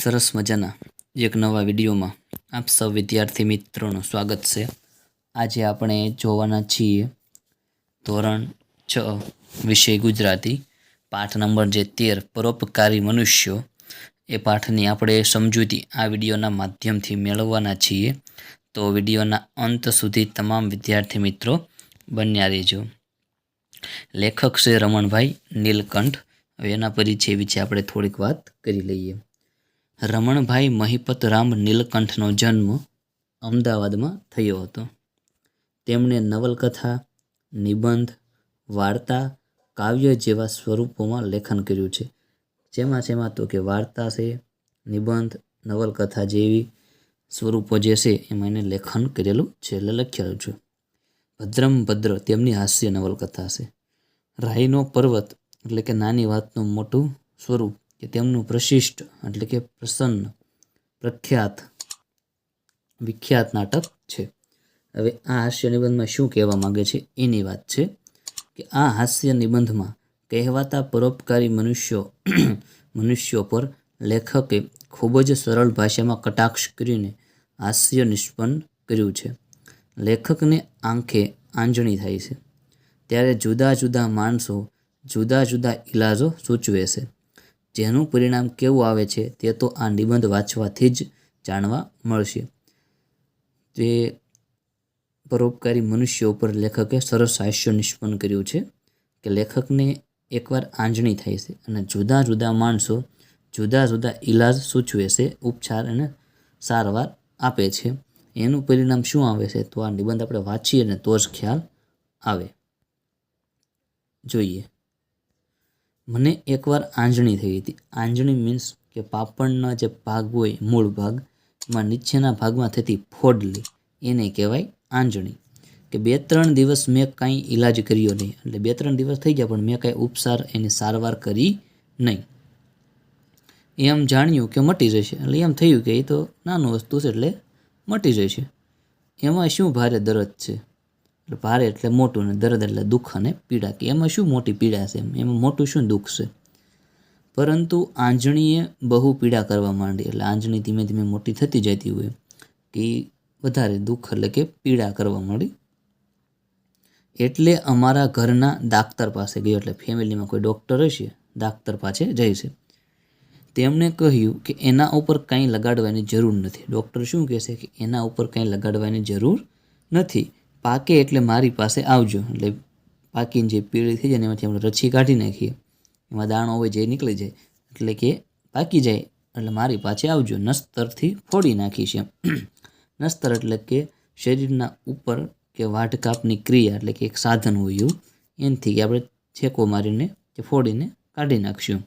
સરસ મજાના એક નવા વિડીયોમાં આપ સૌ વિદ્યાર્થી મિત્રોનું સ્વાગત છે. આજે આપણે જોવાના છીએ ધોરણ છ વિષય ગુજરાતી, પાઠ નંબર જે તેર, પરોપકારી મનુષ્યો. એ પાઠની આપણે સમજૂતી આ વિડીયોના માધ્યમથી મેળવવાના છીએ. તો વિડીયોના અંત સુધી તમામ વિદ્યાર્થી મિત્રો બન્યા રહેજો. લેખક છે રમણભાઈ નીલકંઠ. હવે એના પરિચય વિશે આપણે થોડીક વાત કરી લઈએ. રમણભાઈ મહિપતરામ નીલકંઠનો જન્મ અમદાવાદમાં થયો હતો. તેમણે નવલકથા, નિબંધ, વાર્તા, કાવ્ય જેવા સ્વરૂપોમાં લેખન કર્યું છે. જેમાં જેમાં તો કે વાર્તા છે, નિબંધ, નવલકથા જેવી સ્વરૂપો જે છે એમાં એને લેખન કરેલું છે એટલે લખેલું છે. ભદ્રમ ભદ્ર તેમની હાસ્ય નવલકથા છે. રાઈનો પર્વત એટલે કે નાની વાતનું મોટું સ્વરૂપ કે તેમનું પ્રશિષ્ટ, એટલે કે પ્રસન્ન, પ્રખ્યાત, વિખ્યાત નાટક છે. હવે આ હાસ્ય નિબંધમાં શું કહેવા માંગે છે એની વાત છે કે આ હાસ્ય નિબંધમાં કહેવાતા પરોપકારી મનુષ્યો મનુષ્યો પર લેખકે ખૂબ જ સરળ ભાષામાં કટાક્ષ કરીને હાસ્ય નિષ્પન્ન કર્યું છે. લેખકને આંખે આંજણી થાય છે. ત્યારે જુદા જુદા માણસો જુદા જુદા ઇલાજો સૂચવે છે. જેનું પરિણામ કેવું આવે છે તે તો આ નિબંધ વાંચવાથી જ જાણવા મળશે. તે પરોપકારી મનુષ્ય ઉપર લેખકે સરસ હાસ્ય નિષ્પન્ન કર્યું છે કે લેખકને એકવાર આંજણી થાય છે અને જુદા જુદા માણસો જુદા જુદા ઇલાજ સૂચવે છે, ઉપચાર અને સારવાર આપે છે. એનું પરિણામ શું આવે છે તો આ નિબંધ આપણે વાંચીએ ને તો જ ખ્યાલ આવે. જોઈએ. મને એકવાર આંજણી થઈ હતી. આંજણી મીન્સ કે પાપડના જે ભાગ હોય, મૂળ ભાગ, એમાં નીચેના ભાગમાં થતી ફોડલી, એને કહેવાય આંજણી. કે બે ત્રણ દિવસ મેં કાંઈ ઈલાજ કર્યો નહીં. એટલે બે ત્રણ દિવસ થઈ ગયા, પણ મેં કાંઈ ઉપસાર એની સારવાર કરી નહીં. એમ જાણ્યું કે મટી જશે. એટલે એમ થયું કે એ તો નાનું વસ્તુ છે, એટલે મટી જશે. એમાં શું ભારે દરદ છે? એટલે ભારે એટલે મોટું ને દર્દ એટલે દુઃખ અને પીડા કે એમાં શું મોટી પીડા છે એમાં? મોટું શું દુઃખ છે? પરંતુ આંજણીએ બહુ પીડા કરવા માંડી. એટલે આંજણી ધીમે ધીમે મોટી થતી જતી હોય કે વધારે દુઃખ એટલે કે પીડા કરવા માંડી. એટલે અમારા ઘરના દાક્તર પાસે ગયો. એટલે ફેમિલીમાં કોઈ ડૉક્ટર હશે દાક્તર પાસે જાય છે. તેમણે કહ્યું કે એના ઉપર કંઈ લગાડવાની જરૂર નથી. ડૉક્ટર શું કહેશે કે એના ઉપર કંઈ લગાડવાની જરૂર નથી. પાકે એટલે મારી પાસે આવજો. એટલે પાકીને જે પીળી થઈ જાય એમાંથી આપણે રછી કાઢી નાખીએ. એમાં દાણો હોય જે નીકળી જાય. એટલે કે પાકી જાય. એટલે મારી પાસે આવજો. નસ્તરથી ફોડી નાખીશ. એમ નસ્તર એટલે કે શરીરના ઉપર કે વાટકાપની ક્રિયા એટલે કે એક સાધન હોય એવું. એનાથી કે આપણે છેકો મારીને કે ફોડીને કાઢી નાખશું.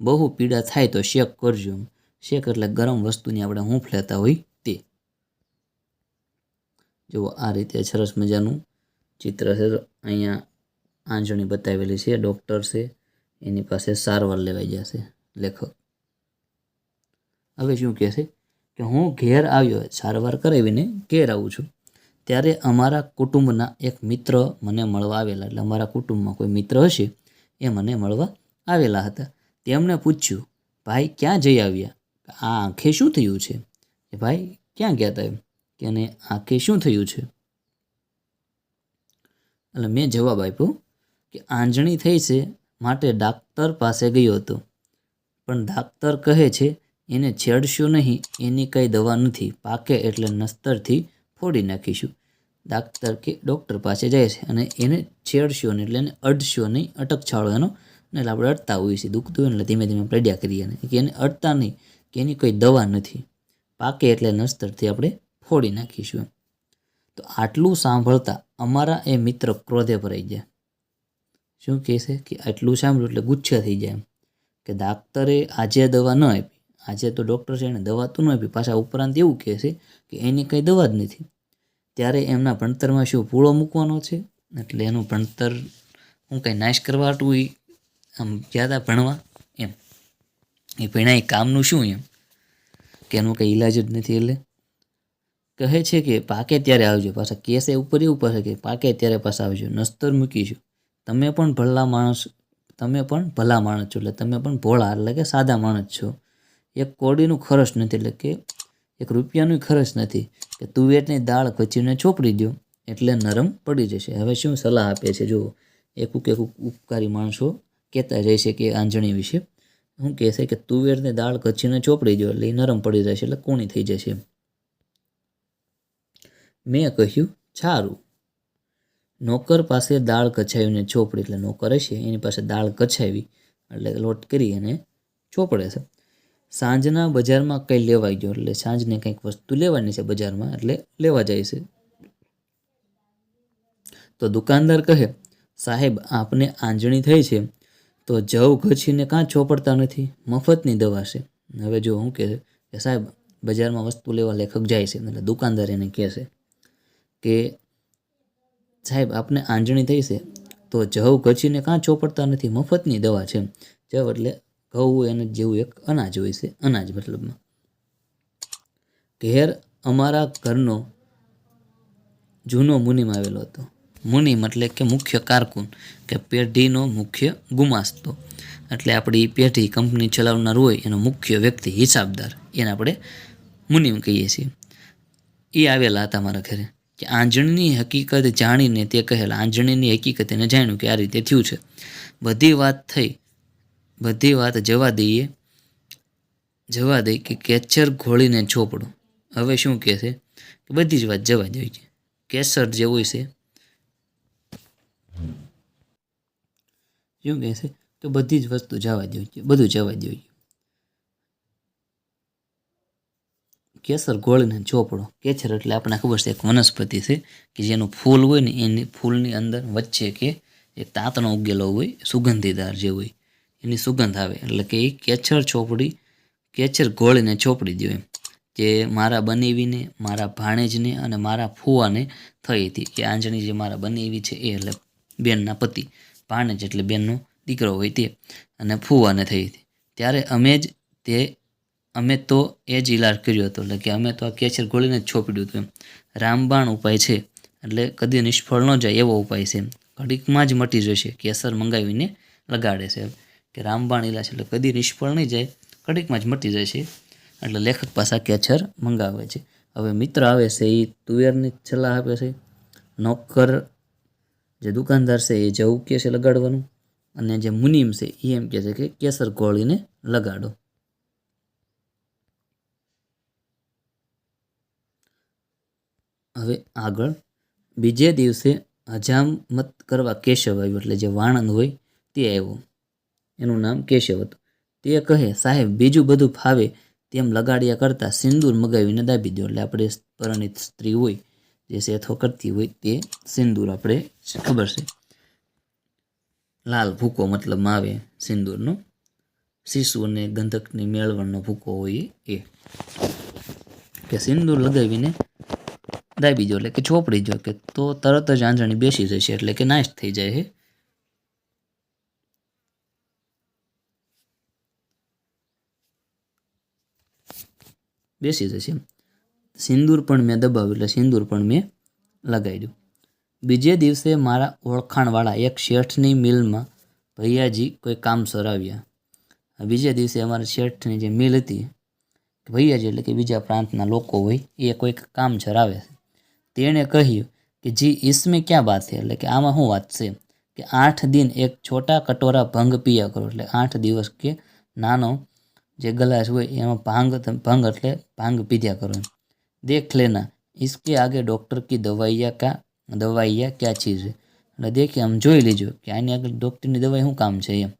બહુ પીડા થાય તો શેક કરજો. શેક એટલે ગરમ વસ્તુની આપણે હૂંફ લેતા હોય. તે જુઓ, આ રીતે સરસ મજાનું ચિત્ર છે. અહીંયા આંજણી બતાવેલી છે, ડૉક્ટર છે, એની પાસે સારવાર લેવાઈ જશે, લેખક. હવે શું કહે છે કે હું ઘેર આવ્યો સારવાર કરાવીને ઘેર આવું છું, ત્યારે અમારા કુટુંબના એક મિત્ર મને મળવા આવેલા. એટલે અમારા કુટુંબમાં કોઈ મિત્ર હશે, એ મને મળવા આવેલા હતા. તેમણે પૂછ્યું, ભાઈ, ક્યાં જઈ આવ્યા? આ આંખે શું થયું છે? કે ભાઈ, ક્યાં ગયા હતા એમ? કે એને આંખે શું થયું છે? એટલે મેં જવાબ આપ્યો કે આંજણી થઈ છે, માટે ડાક્ટર પાસે ગયો હતો. પણ ડાક્ટર કહે છે, એને છેડશો નહીં, એની કંઈ દવા નથી, પાકે એટલે નસ્તરથી ફોડી નાખીશું. ડાક્ટર કે ડૉક્ટર પાસે જાય છે અને એને છેડશો નહીં એટલે એને અડશો નહીં અટકછાળો એનો એટલે આપણે અડતા હોઈએ છીએ, દુખતું હોય એટલે ધીમે ધીમે પડ્યા કરીએ કે એને અડતા નહીં, કે એની કોઈ દવા નથી, પાકે એટલે નસ્તરથી આપણે ફોડી નાખીશું. એમ તો આટલું સાંભળતા અમારા એ મિત્ર ક્રોધે ભરાઈ ગયા. શું કહે છે કે આટલું સાંભળ્યું એટલે ગુચ્છે થઈ જાય એમ. કે ડાક્ટરે આજે દવા ન આપી. આજે તો ડૉક્ટર છે એને દવા તો ન આપી. પાછા ઉપરાંત એવું કહેશે કે એની કંઈ દવા જ નથી. ત્યારે એમના ભણતરમાં શું પૂળો મૂકવાનો છે? એટલે એનું ભણતર હું કંઈ નાશ કરવા હતું એ આમ ગયા ભણવા એમ. એ ભણાય કામનું શું એમ? કે એનું કંઈ ઈલાજ જ નથી એટલે? કહે છે કે પાકે ત્યારે આવજો, પાછા કેસે ઉપર એવું પડશે કે પાકે ત્યારે પાછા આવજો, નસ્તર મૂકીશું તમે પણ ભલા માણસ, તમે પણ ભલા માણસ છો, એટલે તમે પણ ભોળા, એટલે કે સાદા માણસ છો. એક કોડીનું ખર્ચ નથી, એટલે કે એક રૂપિયાનું ખર્ચ નથી, કે તુવેરની દાળ કચીને ચોપડી દો એટલે નરમ પડી જશે. હવે શું સલાહ આપે છે? જુઓ, એકુક એકુક ઉપકારી માણસો કહેતા જાય છે કે આંજણી વિશે. શું કહે છે કે તુવેરની દાળ કચીને ચોપડી દો એટલે એ નરમ પડી જશે, એટલે કોણી થઈ જશે મેં કહ્યું સારું નોકર પાસે દાળ કચાવીને ચોપડી, એટલે નોકર હશે, એની પાસે દાળ કચાવી, એટલે લોટ કરી અને ચોપડે છે. સાંજના બજારમાં કંઈ લેવાઈ ગયો, એટલે સાંજને કંઈક વસ્તુ લેવાની છે બજારમાં, એટલે લેવા જાય છે. તો દુકાનદાર કહે, સાહેબ, આપને આંજણી થઈ છે, તો જવ ઘસીને કાં ચોપડતા નથી, મફતની દવા છે. હવે જો હું કહે કે સાહેબ, બજારમાં વસ્તુ લેવા લેખક જાય છે, એટલે દુકાનદાર એને કહે છે. કે સાહેબ, આપને આંજણી થઈ છે, તો જવ ઘસીને કાં ચોપડતા નથી? મફતની દવા છે જવ એટલે ઘઉં એને જેવું એક અનાજ હોય છે, અનાજ મતલબમાં. ઘેર અમારા ઘરનો જૂનો મુનિમ આવેલો હતો. મુનિમ એટલે કે મુખ્ય કારકુન, કે પેઢીનો મુખ્ય ગુમાસ્તો. એટલે આપણી પેઢી કંપની ચલાવનાર હોય, એનો મુખ્ય વ્યક્તિ હિસાબદાર. એને આપણે મુનિમ કહીએ છીએ. એ આવેલા હતા મારા ઘરે. કે આંજણીની હકીકત જાણીને તે કહેલા, આંજણીની હકીકત એને જાણ્યું કે આ રીતે થયું છે. બધી વાત થઈ, બધી વાત જવા દઈએ, જવા દઈ કે કેચર ઘોળીને ચોપડો. હવે શું કહે છે? કે બધી જ વાત જવા દઈ છે. કેસર જે હોય છે. શું કહે છે? તો બધી જ વસ્તુ જવા દેવી છે, બધું જવા દેવી કેસર ગોળીને ચોપડો. કેસર એટલે આપણને ખબર છે, એક વનસ્પતિ છે કે જેનું ફૂલ હોય ને એની ફૂલની અંદર વચ્ચે કે એક તાંતણો ઉગેલો હોય, સુગંધીદાર જે હોય, એની સુગંધ આવે. એટલે કે એ કેચર ચોપડી કેચર ગોળીને ચોપડી દો એમ. જે મારા બનેવીને, મારા ભાણેજને અને મારા ફુવાને થઈ હતી. કે આંજણી જે મારા બનેવી છે, એ એટલે બેનના પતિ. ભાણેજ એટલે બેનનો દીકરો હોય તે. અને ફુવાને થઈ હતી. ત્યારે અમે જ તે અમે તો એ જ ઈલાજ કર્યો હતો. એટલે કે અમે તો આ કેચર ગોળીને જ છોપડ્યું હતું એમ. રામબાણ ઉપાય છે. એટલે કદી નિષ્ફળ ન જાય એવો ઉપાય છે ઘડીકમાં જ મટી જશે. કેસર મંગાવીને લગાડે છે કે રામબાણ ઈલાજ એટલે કદી નિષ્ફળ નહીં જાય. ઘડીકમાં જ મટી જશે એટલે લેખક પાસા કેચર મંગાવે છે. હવે મિત્ર આવે છે એ તુવેરની સલાહ આપે છે. નોકર જે દુકાનદાર છે એ જવું કહે છે લગાડવાનું? અને જે મુનિમ છે એ એમ કહે છે કે કેસર ગોળીને લગાડો. હવે આગળ બીજે દિવસે હજામત કરવા કેશવ આવ્યો એટલે જે વાણંદ હોય તે આવ્યો. એનું નામ કેશવ હતું. તે કહે, સાહેબ, બીજું બધું ફાવે તેમ લગાડ્યા કરતાં સિંદૂર મગાવીને દાબી દો એટલે આપણે પરણિત સ્ત્રી હોય, જે સેથો કરતી હોય તે સિંદૂર આપણે ખબર છે? લાલ ભૂકો મતલબમાં આવે સિંદૂરનો. શિશુ અને ગંધકની મેળવણનો ભૂકો હોય એ. કે સિંદૂર લગાવીને દાબી જો એટલે કે ચોપડી જો કે તો તરત જ આંજણી બેસી જશે, એટલે કે નાશ થઈ જાય છે બેસી જશે સિંદૂર પણ મેં દબાવ્યું, એટલે સિંદૂર પણ મેં લગાડ્યું. બીજે દિવસે મારા ઓળખાણવાળા એક શેઠની મિલમાં ભૈયાજી કોઈ કામસર આવ્યા બીજે દિવસે અમારા શેઠની જે મિલ હતી, ભૈયાજી એટલે કે બીજા પ્રાંતના લોકો હોય, એ કોઈક કામસર આવે છે તેણે કહ્યું કે જી इसमें क्या बात है એટલે કે આમાં શું વાત છે કે આઠ દિન એક છોટા કટોરા ભંગ પિયા કરો એટલે આઠ દિવસ કે નાનો જે ગ્લાસ હોય એમાં ભાંગ ભંગ એટલે ભાંગ પીધ્યા કરો એમ દેખ લેના इसके आगे डॉक्टर की दवाइयाँ का દવાઈયા ક્યાં ચીજ છે એટલે દેખે આમ જોઈ લેજો કે આની આગળ ડૉક્ટરની દવાઈ શું કામ છે એમ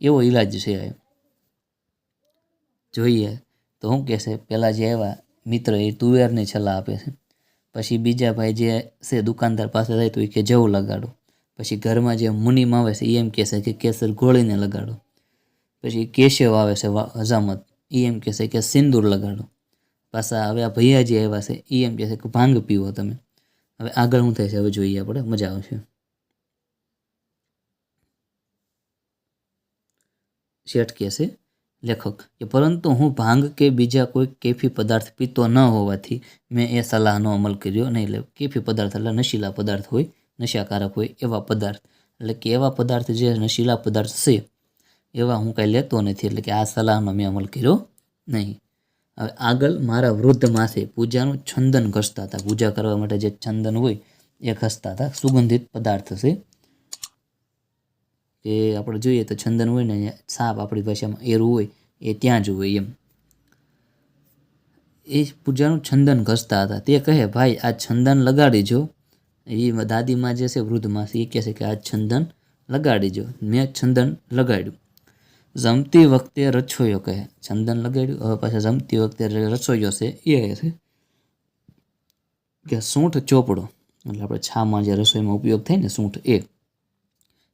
એવો ઈલાજ છે એમ જોઈએ તો શું કહેશે પહેલાં જે આવ્યા મિત્ર એ તુવેરની સલાહ આપે છે પછી બીજા ભાઈ જે છે દુકાનદાર પાસે જાય તો એ કે જવું લગાડો. પછી ઘરમાં જે મુનિમ આવે છે એ એમ કહેશે કે કેસર ગોળીને લગાડો. પછી કેશવ આવે છે હજામત એ એમ કહેશે કે સિંદૂર લગાડો. પાછા હવે આ ભૈયા આવ્યા છે એ એમ કહેશે કે ભાંગ પીવો તમે. હવે આગળ શું થાય છે? હવે જોઈએ આપણે. મજા આવશે. શેઠ કહે છે લેખક. કે પરંતુ હું ભાંગ કે બીજા કોઈ કેફી પદાર્થ પીતો ન હોવાથી મેં એ સલાહનો અમલ કર્યો નહીં. એટલે કેફી પદાર્થ એટલે નશીલા પદાર્થ હોય, નશાકારક હોય એવા પદાર્થ. એટલે કે એવા પદાર્થ જે નશીલા પદાર્થ છે, એવા હું કાંઈ લેતો નથી. એટલે કે આ સલાહનો મેં અમલ કર્યો નહીં. હવે આગળ મારા વૃદ્ધ માથે પૂજાનું છંદન ઘસતા હતા. પૂજા કરવા માટે જે છંદન હોય, એ ઘસતા હતા. સુગંધિત પદાર્થ છે. કે આપણે જોઈએ તો છંદન હોય ને સાપ આપણી ભાષામાં એરું હોય, એ ત્યાં જ હોય એમ. એ પૂજાનું છંદન ઘસતા હતા. તે કહે, ભાઈ, આ છંદન લગાડીજો એ દાદીમાં જે છે, વૃદ્ધમાં એ કહે છે કે, આ છંદન લગાડીજો મેં છંદન લગાડ્યું. જમતી વખતે રસોઈયો કહે. છંદન લગાડ્યું? હવે પાછા જમતી વખતે રસોઈયો છે, એ કહે છે કે, સૂંઠ ચોપડો. એટલે આપણે છામાં જે રસોઈમાં ઉપયોગ થાય ને, સૂંઠ એ.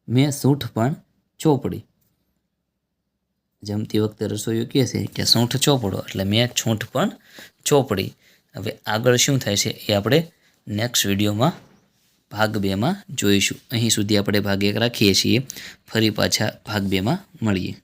મેં સૂંઠ પણ ચોપડી. જમતી વખતે રસોઈયો કહે છે કે સૂંઠ ચોપડો, એટલે મેં છૂંઠ પણ ચોપડી. હવે આગળ શું થાય છે એ આપણે નેક્સ્ટ વિડીયોમાં ભાગ બેમાં જોઈશું. અહીં સુધી આપણે ભાગ એક રાખીએ છીએ. ફરી પાછા ભાગ બેમાં મળીએ.